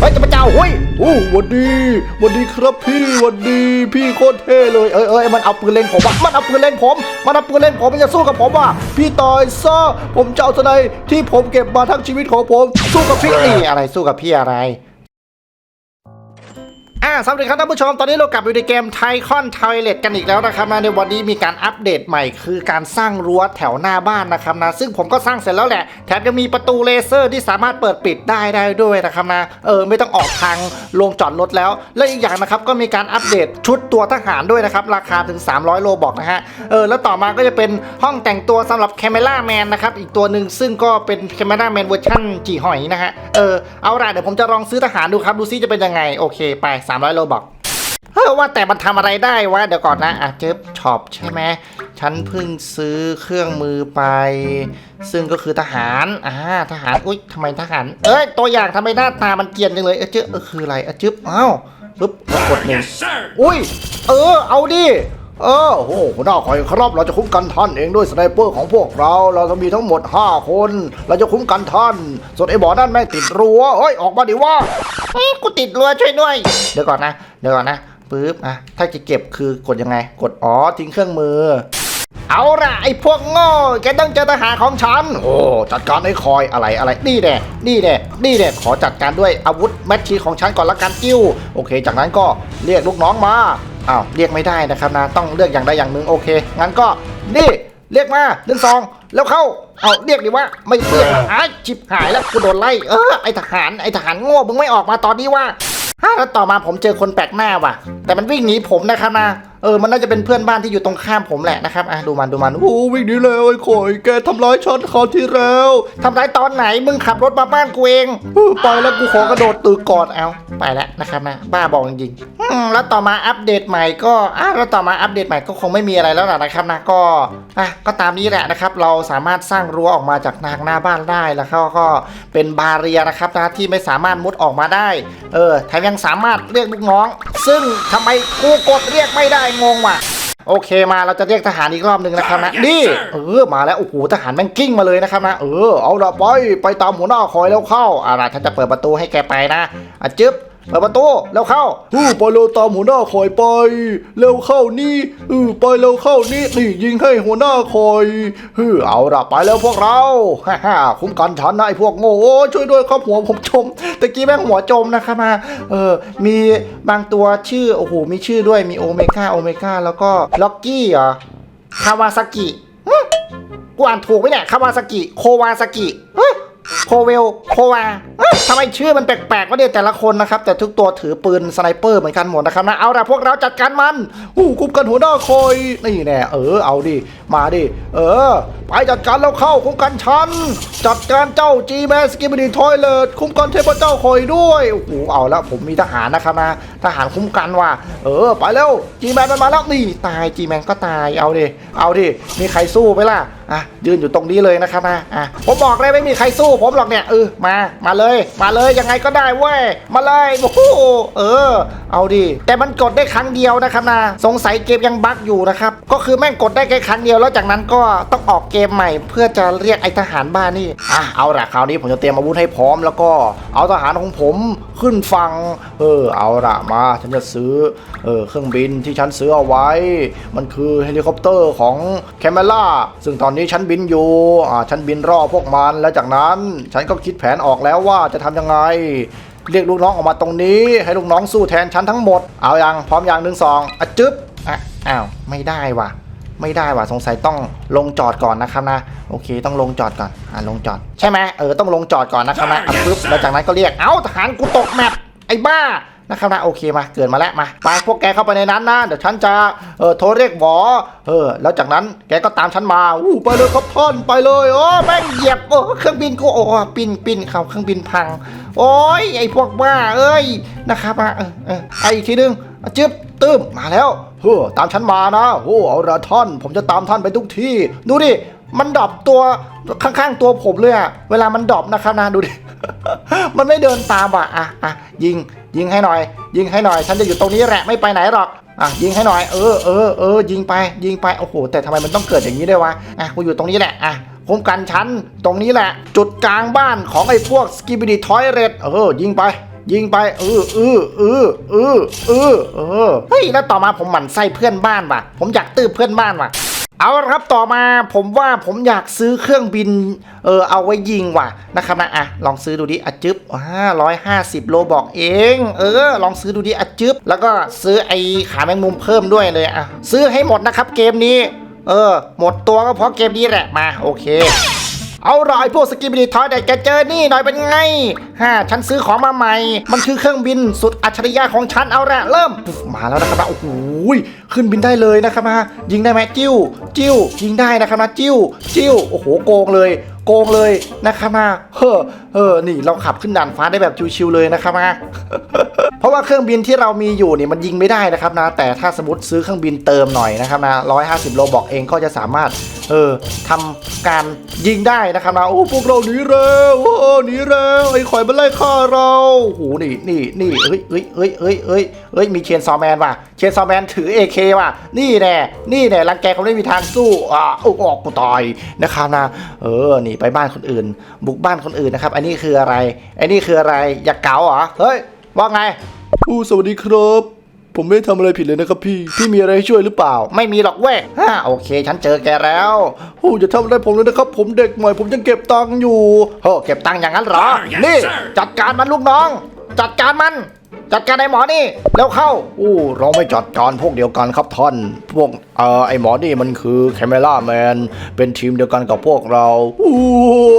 เฮ้ยจะมาเจ้าเฮ้ยโอ้วันดีวันดีครับพี่วันดีพี่โคตรเท่เลยเอ้ยเอ้ยมันเอาปืนเล็งผมว่ะมันเอาปืนเล็งผม มันเอาปืนเล็งผมมันจะสู้กับผมว่ะพี่ต่อยซะผมจะเอาสไนที่ผมเก็บมาทั้งชีวิตของผม สู้กับพี่นี่อะไรสู้กับพี่อะไร อ่าสวัสดีครับท่านผู้ชม ตอนนี้เรากลับอยู่ในเกมไทคอนทอยเลตกันอีกแล้วนะครับนะในวันนี้มีการอัปเดตใหม่คือการสร้างรั้วแถวหน้าบ้านนะครับนะ ซึ่งผมก็สร้างเสร็จแล้วแหละ แถมยังมีประตูเลเซอร์ที่สามารถเปิดปิดได้ได้ด้วยนะครับนะ เออ ไม่ต้องออกทางลงจอดรถแล้ว และอีกอย่างนะครับก็มีการอัปเดตชุดตัวทหารด้วยนะครับ ราคาถึง 300 โลบอกนะฮะ เออ แล้วต่อมาก็จะเป็นห้องแต่งตัวสำหรับแคมเมล่าแมนนะครับ อีกตัวหนึ่งซึ่งก็เป็นแคมเมล่าแมนเวอร์ชั่นจีหอยนะฮะ เออ เอาล่ะเดี๋ยวผมจะลองซื้อทหารดูครับ ดูซิจะเป็นยังไง โอเค ไป300 โลบอกเฮ้ยว่าแต่มันทำอะไรได้วะ เดี๋ยวก่อนนะ อะเจ็บช็อปใช่ไหมฉันเพิ่งซื้อเครื่องมือไป ซึ่งก็คือทหาร อ่า ทหาร อุ้ยทำไมทหาร เอ้ย ตัวอย่างทำไมหน้าตามันเกรียนจังเลย เออเจ๊เออคืออะไรเออจึ๊บอ้าวปึ๊บกดหนึ่ง Yes, sir. อุ้ย เออ เอาดิ เออโอ้โหหัวหน้าคอยครับเราจะคุ้มกันท่านเองด้วยสไนเปอร์ของพวกเรา เราจะมีทั้งหมด 5 คน เราจะคุ้มกันท่าน ส่วนไอ้บอนั่นแม่งติดรั้วเฮ้ยออกมาดิว่าเอ้ยกูติดรั้วช่วยด้วย เดี๋ยวก่อนนะ เดี๋ยวก่อนนะปึ๊บอะถ้าจะเก็บคือกดยังไง กดอ๋อทิ้งเครื่องมือ เอาล่ะไอ้พวกโง่แกต้องเจอทหารของฉัน โอ้จัดการไอ้คอยอะไรอะไรนี่แน่นี่แน่นี่แน่ขอจัดการด้วยอาวุธแมชชีของฉันก่อนละกันกิ้วโอเค จากนั้นก็เรียกลูกน้องมา อ้าวเรียกไม่ได้นะครับนะต้องเลือกอย่างใดอย่างหนึ่งโอเค งั้นก็นี่เรียกมาหนึ่งสองแล้วเข้าเอาเรียกดิว่าไม่เรียกไอ้ชิบหายแล้วกูโดนไล่เออไอทหารไอทหารโง่มึงไม่ออกมาตอนนี้ว่าฮะแล้วต่อมาผมเจอคนแปลกหน้าว่ะ แต่มันวิ่งหนีผมนะครับนะ เออมันน่าจะเป็นเพื่อนบ้านที่อยู่ตรงข้ามผมแหละนะครับอะดูมันดูมันโอ้วิ่งหนีแล้วไอ้ข่อยแกทำร้ายฉันคราวที่แล้วทำร้ายตอนไหนมึงขับรถมาบ้านกูเองเออไปแล้วกูขอกระโดดตึกก่อนเอาไปแล้วนะครับนะบ้าบอกจริงๆอืมแล้วต่อมาอัปเดตใหม่ก็อะแล้วต่อมาอัปเดตใหม่ก็คงไม่มีอะไรแล้วล่ะนะครับนะก็อะก็ตามนี้แหละนะครับ เราสามารถสร้างรั้วออกมาจากทางหน้าบ้านได้แล้วก็ก็เป็นบาเรียนะครับนะที่ไม่สามารถมุดออกมาได้ เออแถมยังสามารถเรียกลูกน้อง ซึ่งทำไมกูกดเรียกไม่ได้งงว่ะโอเคมาเราจะเรียกทหารอีกรอบหนึ่งนะครับนะ Yes, sir. นี่เออมาแล้วโอ้โหทหารแม่งกิ้งมาเลยนะครับนะเออเอาละไปไปตามหัวหน้าคอยแล้วเข้าอ่าล่ะฉันจะเปิดประตูให้แกไปนะอะจึ๊บ เปิดประตูแล้วเข้าอือไปเร็วตามหัวหน้าคอยไป เร็วเข้านี่อือไปเร็วเข้านี่นี่ยิงให้หัวหน้าคอยอือเอาละไปแล้วพวกเราฮ่าฮ่าคุ้มกันฉันนะไอ้พวกโง่โอ้ช่วยด้วยครับหัวผมจมตะกี้แม่งหัวจมนะครับมาเออมีบางตัวชื่อโอ้โหมีชื่อด้วยมีโอเมก้าโอเมก้าแล้วก็ล็อกกี้เหรอคาวาซากิกูอ่านถูกไหมเนี่ยคาวาซากิโควาซากิหึ โคเวลโควาทำไมชื่อมันแปลกๆวะเนี่ยแต่ละคนนะครับ แต่ทุกตัวถือปืนสไนเปอร์เหมือนกันหมดนะครับนะ เอาละพวกเราจัดการมันอู้คุมกันหัวหน้าคอย นี่แน่เออ เอาดิ มาดิ เออ ไปจัดการแล้วเข้าคุ้มกันฉัน จัดการเจ้าจีแมสกิบดีทอยเลตคุมกันเทพเจ้าคอยด้วยโอ้โหเอาละผมมีทหารนะครับนะทหารคุ้มกันว่ะเออ ไปเร็วจีแมนมันมาแล้วนี่ตายจีแมนก็ตายเอาดิเอาดิมีใครสู้ไหมล่ะ อะยืนอยู่ตรงนี้เลยนะครับนะอะผมบอกเลยไม่มีใครสู้ผมหรอกเนี่ยเออมามาเลย มาเลยยังไงก็ได้เว้ยมาเลยโอ้โหเออ เอาดิแต่มันกดได้ครั้งเดียวนะครับนะสงสัยเกมยังบั๊กอยู่นะครับก็คือแม่งกดได้แค่ครั้งเดียวแล้วจากนั้นก็ต้องออกเกมใหม่ เพื่อจะเรียกไอ้ทหารบ้านนี่อะเอาละคราวนี้ผมจะเตรียมอาวุธให้พร้อม แล้วก็เอาทหารของผมขึ้นฝั่งเออเอาละมาฉันจะซื้อเออเครื่องบินที่ฉันซื้อเอาไว้ มันคือเฮลิคอปเตอร์ของแคมเมล่าซึ่งตอนนี้ฉันบินอยู่อ่าฉันบินรอพวกมันแล้วจากนั้น ฉันก็คิดแผนออกแล้วว่าจะทำยังไง เรียกลูกน้องออกมาตรงนี้ ให้ลูกน้องสู้แทนฉันทั้งหมด เอาอยังพร้อมอยังหนึ่งสองอะจึ๊บอะอ้าวไม่ได้ว่ะ ไม่ได้ว่ะสงสัยต้องลงจอดก่อนนะครับนะโอเคต้องลงจอดก่อนอ่าลงจอด ใช่ไหมเออต้องลงจอดก่อนนะครับนะอะปึ๊บแล้วจากนั้นก็เรียกเอ้าทหารกูตกแมปไอ้บ้า นะครับนะโอเคมาเกิดมาแล้วมาไปพวกแกเข้าไปในนั้นนะเดี๋ยวฉันจะเออโทรเรียกหมอเออแล้วจากนั้นแกก็ตามฉันมาอู้ไปเลยครับท่านไปเลยโอ้แม่งเหยียบโอ้เครื่องบินกูโอ้ปินปินเขาเครื่องบินพัง โอ้ยไอ้พวกบ้าเอ้ยนะครับมาเออเออไอ้อีกทีนึงอะจึ๊บตึ้มมาแล้วเฮ้อตามฉันมานะโอ้เอาละท่านผมจะตามท่านไปทุกที่ ดูดิมันดอปตัวข้างๆตัวผมเลยอะเวลามันดอปนะครับนะดูดิ มันไม่เดินตามว่ะอะอะยิง ยิงให้หน่อย ยิงให้หน่อย ฉันจะอยู่ตรงนี้แหละไม่ไปไหนหรอกอะยิงให้หน่อยเออเออเออยิงไปยิงไปโอ้โหแต่ทำไมมันต้องเกิดอย่างนี้ด้วยวะอะกูอยู่ตรงนี้แหละอะคุ้มกันฉันตรงนี้แหละ จุดกลางบ้านของไอ้พวกสกิบิดีทอยเรตเออยิงไปยิงไปเออเออเออเออเออเออเฮ้ยแล้วต่อมาผมหมั่นไส้เพื่อนบ้านว่ะ ผมอยากตื้อเพื่อนบ้านว่ะ เอาละครับต่อมาผมว่าผมอยากซื้อเครื่องบินเออเอาไว้ยิงว่ะนะครับนะอะลองซื้อดูดิอะจึ๊บห้าร้อยห้าสิบโลบอกเอง เออ ลองซื้อดูดิอะจึ๊บแล้วก็ซื้อไอขาแมงมุมเพิ่มด้วยเลยอะซื้อให้หมดนะครับเกมนี้ เออ หมดตัวก็เพราะเกมนี้แหละมาโอเค เอาล่ะไอพวกสกิบบิดีทอยเด็กแกเจอนี่หน่อยเป็นไงฮ่าฉันซื้อของมาใหม่ มันคือเครื่องบินสุดอัจฉริยะของฉันเอาละเริ่มมาแล้วนะครับโอ้โหขึ้นบินได้เลยนะครับมายิงได้ไหมจิ้ว จิ้วยิงได้นะครับนะจิ้ว จิ้วโอ้โหโกงเลย โกงเลยนะครับนะเฮ้อเออนี่เราขับขึ้นด่านฟ้าได้แบบชิวๆเลยนะครับนะเพราะว่าเครื่องบินที่เรามีอยู่เนี่ยมันยิงไม่ได้นะครับนะ แต่ถ้าสมมติซื้อเครื่องบินเติมหน่อยนะครับนะ150โลบอกเองก็จะสามารถเออทำการยิงได้นะครับนะโอ้พวกเราหนีเร็วโอ้หนีเร็วไอ้ข่อยมันไล่ฆ่าเราโอ้โหนี่นี่นี่เอ้ยเอ้ยเอ้ยเอ้ยเอ้ยเอ้ยมีเชนซอว์แมนว่ะเชนซอว์แมนถือ AK ว่ะนี่แน่นี่แน่รังแกเขาไม่มีทางสู้อ่าเอาออกกูตายนะครับนะเออนี่ไปบ้านคนอื่น บุกบ้านคนอื่นนะครับ อันนี้คืออะไร อันนี้คืออะไร อยากเก๋าเหรอ เฮ้ย ว่าไงอู้สวัสดีครับ ผมไม่ได้ทำอะไรผิดเลยนะครับพี่ พี่มีอะไรให้ช่วยหรือเปล่า ไม่มีหรอกเว้ยฮ่าโอเค ฉันเจอแกแล้วอู้อย่าทำอะไรผมเลยนะครับ ผมเด็กใหม่ ผมยังเก็บตังค์อยู่โอ้เก็บตังค์อย่างนั้นเหรอ Yes, นี่ sir จัดการมันลูกน้อง จัดการมันจัดการไอ้หมอนี่ แล้วเข้า อู้เราไม่จัดการพวกเดียวกันครับท่าน พวก เออไอหมอนี่มันคือแคมเมล่าแมนเป็นทีมเดียวกันกับพวกเราอู้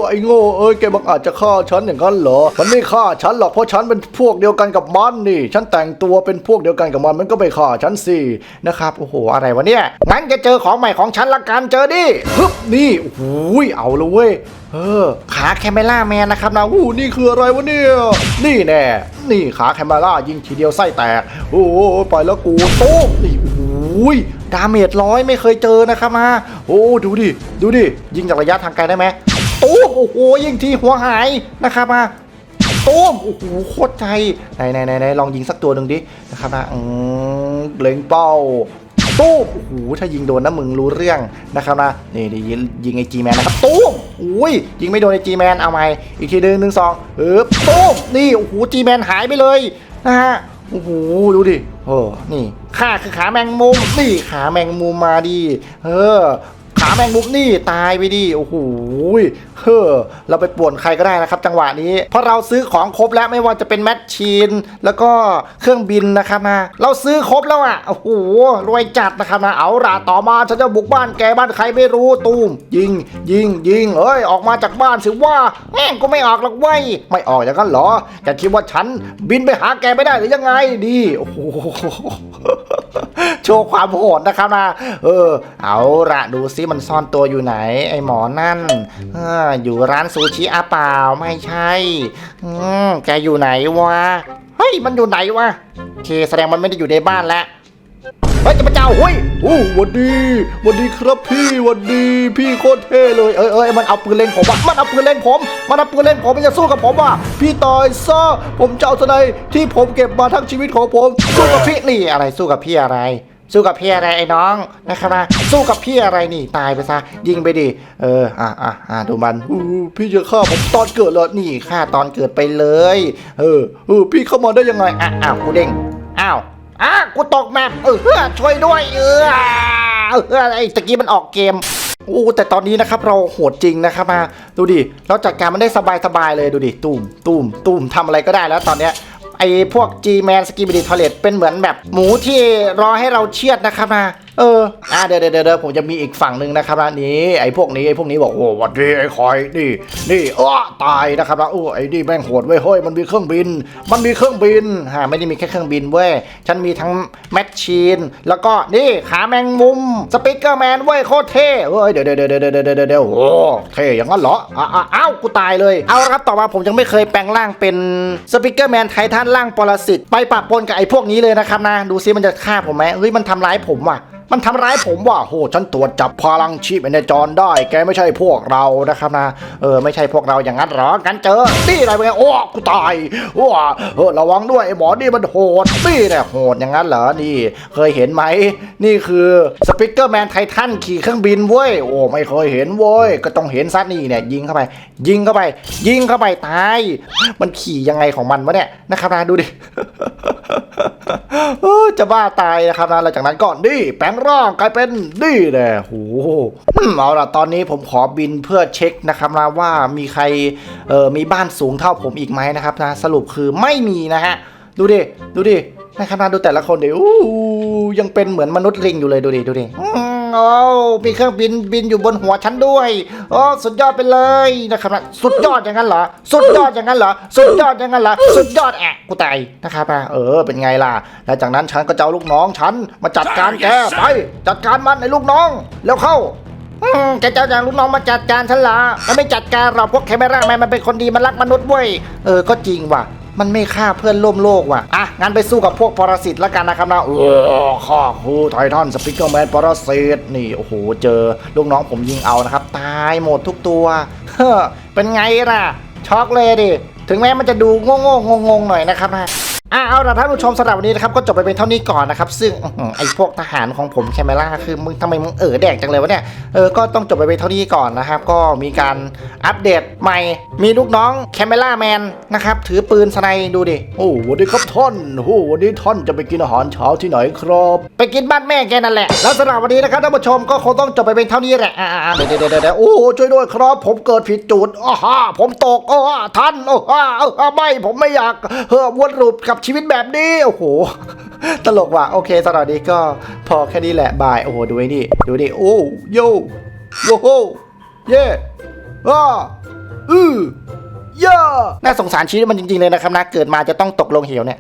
ไอโง่เอ้ยแกบังอาจจะฆ่าฉันอย่างนั้นเหรอ มันไม่ฆ่าฉันหรอกเพราะฉันเป็นพวกเดียวกันกับมันนี่ ฉันแต่งตัวเป็นพวกเดียวกันกับมันมันก็ไม่ฆ่าฉันสินะครับโอ้โหอะไรวะเนี่ยงั้นจะเจอของใหม่ของฉันละกันเจอดิฮึบนี่โอ้โหเอาเลยเว้ยเออขาแคมเมล่าแมนนะครับนะอู้นี่คืออะไรวะเนี่ยนี่แน่นี่ขาแคมเมล่ายิงทีเดียวไส้แตกโอ้โหไปแล้วกูตู้มนี่ อ้ยดาเมจร้อยไม่เคยเจอนะครับมาโอ้ดูดิดูดิยิงจากระยะทางไกลได้ไหมโอ้โหยิงทีหัวหายนะครับมาตูมโอ้โหโคตรใจไหนไหนไหนไหนลองยิงสักตัวหนึ่งดินะครับนะอืมเล็งเป้าตูมโอ้โหถ้ายิงโดนนะมึงรู้เรื่องนะครับนะนี่ดิยิงยิงไอจีแมนนะครับตูมอุ้ยยิงไม่โดนไอจีแมนเอาไหมอีกทีหนึ่งหนึ่งสองเออตูมนี่โอ้โหจีแมนหายไปเลยนะฮะ โอ้โหดูดิโอ้นี่ข้าคือขาแมงมุมนี่ขาแมงมุมมาดิเออขาแมงมุมนี่ตายไปดิโอ้โห เฮ้อเราไปป่วนใครก็ได้นะครับจังหวะนี้ เพราะเราซื้อของครบแล้วไม่ว่าจะเป็นแมชชีน แล้วก็เครื่องบินนะครับนะเราซื้อครบแล้วอะโอ้โหรวยจัดนะครับนะเอาล่ะต่อมาฉันจะบุกบ้านแกบ้านใครไม่รู้ตูมยิงยิงยิงเอ้ยออกมาจากบ้านสิว่าแม่งก็ไม่ออกหรอกเว้ยไม่ออกอย่างนั้นเหรอแกคิดว่าฉันบินไปหาแกไม่ได้หรือยังไงดีโอ้โหโชว์ความโหดนะครับนะเออ เอาละดูซิมันซ่อนตัวอยู่ไหน ไอหมอนั่นเอออยู่ร้านซูชิอาเปล่าไม่ใช่อืมแกอยู่ไหนวะ เฮ้ย มันอยู่ไหนวะโอเคแสดงมันไม่ได้อยู่ในบ้านแล้วเฮ้ยจะมาเจ้าเฮ้ยโอ้หวันดีหวันดีครับพี่หวันดี พี่โคตรเท่เลย เอ้ยเอ้ยมันเอาปืนเล็งผมอะมันเอาปืนเล็งผม มันเอาปืนเล็งผมมันจะสู้กับผมว่ะพี่ตายซะผมจะเอาสไนด์ที่ผมเก็บมาทั้งชีวิตของผมสู้กับพี่นี่อะไรสู้กับพี่อะไร สู้กับพี่อะไรไอ้น้องนะครับนะสู้กับพี่อะไรนี่ตายไปซะยิงไปดิเอออะอะอะดูมันอู้พี่จะฆ่าผมตอนเกิดเหรอนี่ฆ่าตอนเกิดไปเลย เออเออพี่เข้ามาได้ยังไงอะอ้าวกูเด้งอ้าวอ้ากูตกแมปเออช่วยด้วยเออเออไอ้ตะกี้มันออกเกมโอ้แต่ตอนนี้นะครับเราโหดจริงนะครับมาดูดิเราจัดการมันได้สบายๆเลยดูดิตุ้มตุ้มตุ้มทำอะไรก็ได้แล้วตอนเนี้ย ไอ้พวก G-Man s k i b i d y Toilet เป็นเหมือนแบบหมูที่รอให้เราเชือดนะครับนะเออ อ่าเดี๋ยวเดี๋ยวเดี๋ยวผมจะมีอีกฝั่งหนึ่งนะครับนะนี่ไอ้พวกนี้ไอ้พวกนี้บอกโอ้วัดดีไอ้คอยนี่นี่เออตายนะครับนะโอ้ไอ้นี่แม่งโหดเว้ยเฮ้ยมันมีเครื่องบิน มันมีเครื่องบินฮะไม่ได้มีแค่เครื่องบินเว้ยฉันมีทั้งแมชชีน แล้วก็นี่ขาแมงมุมสปิเกอร์แมนเว้ยโคตรเท่เฮ้ยเดี๋ยวเดี๋ยวเดี๋ยวเดี๋ยวเดี๋ยวเดี๋ยวโอ้เท่อย่างนั้นเหรออ้าวอ้าวกูตายเลยเอาละครับต่อมาผมยังไม่เคยแปลงร่างเป็นสปิเกอร์แมนไททันร่างปรสิตไปปะปนกับไอ้พวกนี้เลยนะครับนะดูซิมันจะฆ่าผมไหมเฮ้ยมันทำร้ายผมว่ะมันทำร้ายผมว่ะโหฉันตรวจจับพลังชีพในจรได้ แกไม่ใช่พวกเรานะครับนะ เออไม่ใช่พวกเราอย่างนั้นเหรอกันเจอนี่อะไรเป็นไงโอ้กูตายว้าเออระวังด้วยไอ้หมอนี่มันโหดนี่เนี่ยโหดอย่างนั้นเหรอนี่ เคยเห็นไหมนี่คือสปิเกอร์แมนไททันขี่เครื่องบินเว้ยโอ้ไม่เคยเห็นเว้ยก็ต้องเห็นซะนี่เนี่ยยิงเข้าไป ยิงเข้าไป ยิงเข้าไปตาย มันขี่ยังไงของมันวะเนี่ยนะครับนะดูดิ จะบ้าตายนะครับนะหลังจากนั้นก่อนดิแปลงร่างกลายเป็นดิเลยโอ้โหเอาล่ะตอนนี้ผมขอบินเพื่อเช็คนะครับนะว่ามีใครเออมีบ้านสูงเท่าผมอีกไหมนะครับนะสรุปคือไม่มีนะฮะดูดิดูดินะครับนะดูแต่ละคนดิอู้ยังเป็นเหมือนมนุษย์ลิงอยู่เลยดูดิดูดิ โอ้มีเครื่องบินบินอยู่บนหัวฉันด้วยโอ้สุดยอดไปเลยนะครับนะสุดยอดอย่างนั้นเหรอ สุดยอดอย่างนั้นเหรอ สุดยอดอย่างนั้นเหรอ สุดยอดแอะกูตายนะครับเออ เป็นไงล่ะ แล้วจากนั้นฉันก็จะเอาลูกน้องฉันมาจัดการแกไป จัดการมันไอ้ลูกน้อง แล้วเข้าแกจะเอาอย่างลูกน้องมาจัดการฉันเหรอมันไม่จัดการหรอกพวกแคมเมราแมนมันเป็นคนดีมันรักมนุษย์เว้ย เออ ก็จริงว่ะ มันไม่ฆ่าเพื่อนร่วมโลกว่ะ อะ งั้นไปสู้กับพวกปรสิตแล้วกันนะครับนะเออข้าคือไททันสปิเกอร์แมนปรสิตนี่โอ้โหเจอลูกน้องผมยิงเอานะครับ ตายหมดทุกตัวเฮ้อเป็นไงล่ะ ช็อกเลยดิ ถึงแม้มันจะดูโง่ๆงงๆหน่อยนะครับนะ อะเอาละท่านผู้ชมสำหรับวันนี้นะครับก็จบไปเป็นเท่านี้ก่อนนะครับซึ่งอื้อหือไอ้พวกทหารของผมแคมเมล่าคือมึงทำไมมึงเออแดกจังเลยวะเนี่ยเออก็ต้องจบไปเป็นเท่านี้ก่อนนะครับก็มีการอัปเดตใหม่ มีลูกน้องแคมเมล่าแมนนะครับถือปืนสไนด์ดูดิโอ้สวัสดีครับท่านโอ้วันนี้ท่านจะไปกินอาหารเช้าที่ไหนครับ ไปกินบ้านแม่แกนั่นแหละแล้วสำหรับวันนี้นะครับท่านผู้ชมก็คงต้องจบไปเป็นเท่านี้แหละอ่าๆๆเดี๋ยวเดี๋ยวเดี๋ยวเดี๋ยวโอ้โอ้ช่วยด้วยครับ ผมเกิดผิดจุดอ้าฮ่าผมตกอ้าท่านโอ้ฮ่าอ้าฮ่าไม่ผมไม่อยากเฮ้อวนลูปกับชีวิตแบบนี้ โอ้โห ตลกว่ะ โอเคสำหรับนี้ก็พอแค่นี้แหละบาย โอ้โห ดูไอ้นี่ ดูดิโอ้โยโยโห เย่อ้าอือย่าน่าสงสารชีวิตมันจริง ๆ เลยนะครับนะ เกิดมาจะต้องตกลงเหวเนี่ย